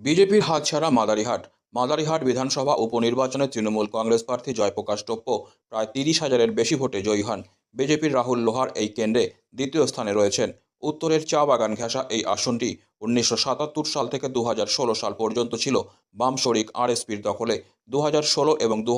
বিজেপির হাতছাড়া মাদারিহাট। মাদারিহাট বিধানসভা উপনির্বাচনে তৃণমূল কংগ্রেস প্রার্থী জয়প্রকাশ টোপ্পো প্রায় তিরিশ হাজারের বেশি ভোটে জয়ী হন। বিজেপির রাহুল লোহার এই কেন্দ্রে দ্বিতীয় স্থানে রয়েছেন। উত্তরের চা বাগান ঘেঁষা এই আসনটি উনিশশো সাতাত্তর সাল থেকে দু সাল পর্যন্ত ছিল বাম শরিক আরএসপির দখলে। দু এবং দু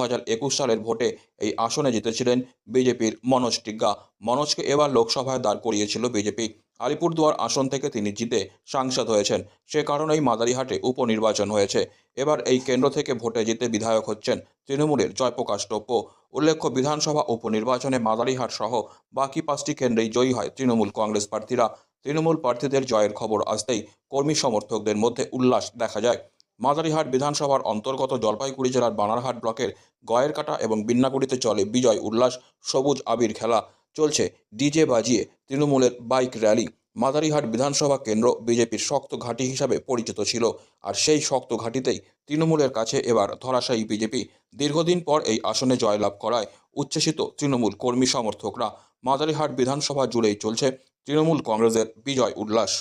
সালের ভোটে এই আসনে জিতেছিলেন বিজেপির মনোজ টিগ্গা। মনোজকে এবার লোকসভায় দাঁড় করিয়েছিল বিজেপি। আলিপুরদুয়ার আসন থেকে তিনি জিতে সাংসদ হয়েছেন। সে কারণেই মাদারিহাটে উপনির্বাচন হয়েছে। এবার এই কেন্দ্র থেকে ভোটে জিতে বিধায়ক হচ্ছেন তৃণমূলের জয়প্রকাশ টোপ্পো। উল্লেখ্য, বিধানসভা উপনির্বাচনে মাদারিহাট সহ বাকি পাঁচটি কেন্দ্রেই জয়ী হয় তৃণমূল কংগ্রেস প্রার্থীরা। তৃণমূল প্রার্থীদের জয়ের খবর আসতেই কর্মী সমর্থকদের মধ্যে উল্লাস দেখা যায়। মাদারিহাট বিধানসভার অন্তর্গত জলপাইগুড়ি জেলার বানারহাট ব্লকের গয়েরকাটা এবং বিন্নাগুড়িতে চলে বিজয় উল্লাস সবুজ আবির খেলা। চলছে ডিজে বাজিয়ে তৃণমূলের বাইক র্যালি। মাদারিহাট বিধানসভা কেন্দ্র বিজেপির শক্ত ঘাঁটি হিসাবে পরিচিত ছিল। আর সেই শক্ত ঘাঁটিতেই তৃণমূলের কাছে এবার ধরাশায়ী বিজেপি। দীর্ঘদিন পর এই আসনে জয়লাভ করায় উচ্ছ্বসিত তৃণমূল কর্মী সমর্থকরা। মাদারিহাট বিধানসভা জুড়েই চলছে তৃণমূল কংগ্রেসের বিজয় উল্লাস।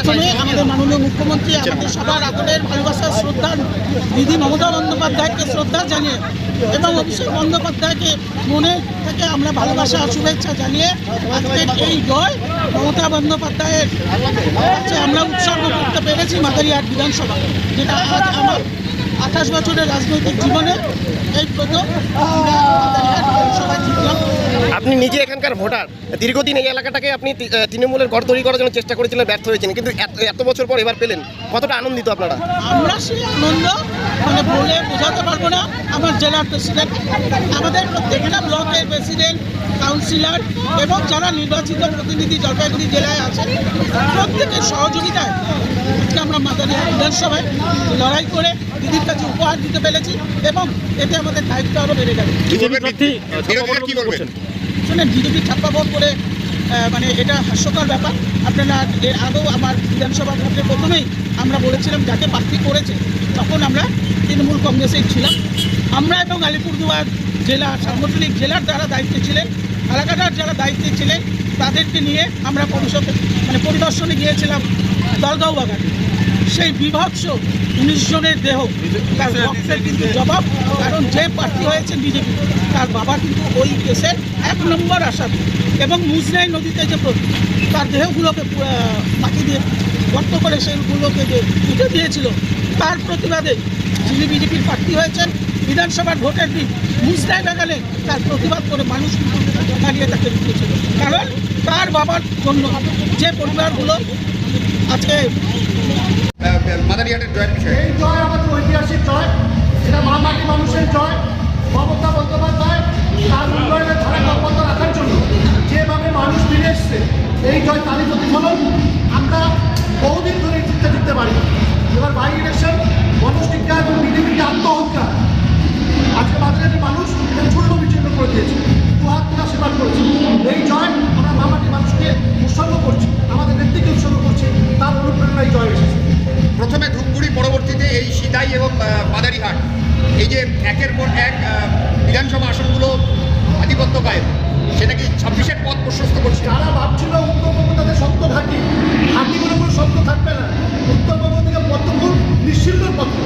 আমাদের মাননীয় মুখ্যমন্ত্রী আমাদের সবার আদরের ভালোবাসার শ্রদ্ধা দিদি মমতা বন্দ্যোপাধ্যায়কে শ্রদ্ধা জানিয়ে এবং অভিষেক বন্দ্যোপাধ্যায়কে মনে থেকে আমরা ভালোবাসা শুভেচ্ছা জানিয়ে আজকের এই জয় মমতা বন্দ্যোপাধ্যায়ের কাছে আমরা উৎসর্গ করতে পেরেছি মাদারিহাট বিধানসভা যেটা আজ আমার আঠাশ বছরের রাজনৈতিক জীবনে এই প্রথম আপনি নিজে এখানকার ভোটার। দীর্ঘদিন এই এলাকাটাকে আপনি তৃণমূলের ঘর তৈরি করার জন্য চেষ্টা করেছিলেন ব্যর্থ হয়েছেন। কিন্তু এত এত বছর পর এবার পেলেন কতটা আনন্দিত আপনারা? আমরা সেই আনন্দ মানে বলে বোঝাতে পারব না আমার জেলার প্রেসিডেন্ট আমাদের প্রত্যেকটা ব্লকের প্রেসিডেন্ট কাউন্সিলর এবং যারা নির্বাচিত প্রতিনিধি জলপাইগুড়ি জেলায় আছেন প্রত্যেকের সহযোগিতায় আজকে আমরা মাদারি বিধানসভায় লড়াই করে দিদির কাছে উপহার দিতে পেরেছি এবং এতে আমাদের দায়িত্ব আরও বেড়ে বলবেন শুনে বিজেপি ছাপ্পা ভোট করে মানে এটা হাস্যকর ব্যাপার। আপনারা এর আগেও আমার বিধানসভা ভোটের প্রথমেই আমরা বলেছিলাম যাকে প্রার্থী করেছে তখন আমরা তৃণমূল কংগ্রেসেই ছিলাম। আমরা এবং আলিপুরদুয়ার জেলা সাংগঠনিক জেলার দ্বারা দায়িত্বে ছিলেন এলাকাটার যারা দায়িত্বে ছিলেন, তাদেরকে নিয়ে আমরা পরিষদ মানে পরিদর্শনে গিয়েছিলাম দলগাঁও বাগানে। সেই বিভৎস উনিশ জনের দেহ কিন্তু জবাব, কারণ যে প্রার্থী হয়েছে বিজেপি, তার বাবা কিন্তু ওই কেসের এক নম্বর আসামি। এবং মুজরাই নদীতে যে তার দেহগুলোকে মাটি দিয়ে গর্ত করে সেগুলোকে যে উঠে দিয়েছিল, তার প্রতিবাদে যিনি বিজেপির প্রার্থী হয়েছেন বিধানসভার ভোটের দিন মুজরাই বাগানে তার প্রতিবাদ করে মানুষ কিন্তু দাঁড়িয়ে তাকে ঢুকেছিল কারণ তার বাবার জন্য যে পরিবারগুলো আজকে মাদারিহাটের জয়ের বিষয়ে। এই জয় আমাদের ঐতিহাসিক জয় এটা মা মাটি মানুষের জয় মমতা বন্দ্যোপাধ্যায় তার উন্নয়নের ধারা অব্যাহত রাখার জন্য যেভাবে মানুষ ফিরে এসছে এই জয় তারই প্রতিফলন আমরা বহুদিন ধরে জিততে জিততে পারি এবার বাই হাট এই যে একের পর এক বিধানসভা আসনগুলো আধিপত্য পায় সেটা কি ছাব্বিশের পথ প্রশস্ত করছে? তারা ভাবছিল উত্তরবঙ্গ তাদের শক্ত থাকে ঘাঁটিগুলো কোনো শক্ত থাকবে না। উত্তরবঙ্গ থেকে পদ্মপুর নিশ্চিন্ত পদ্ম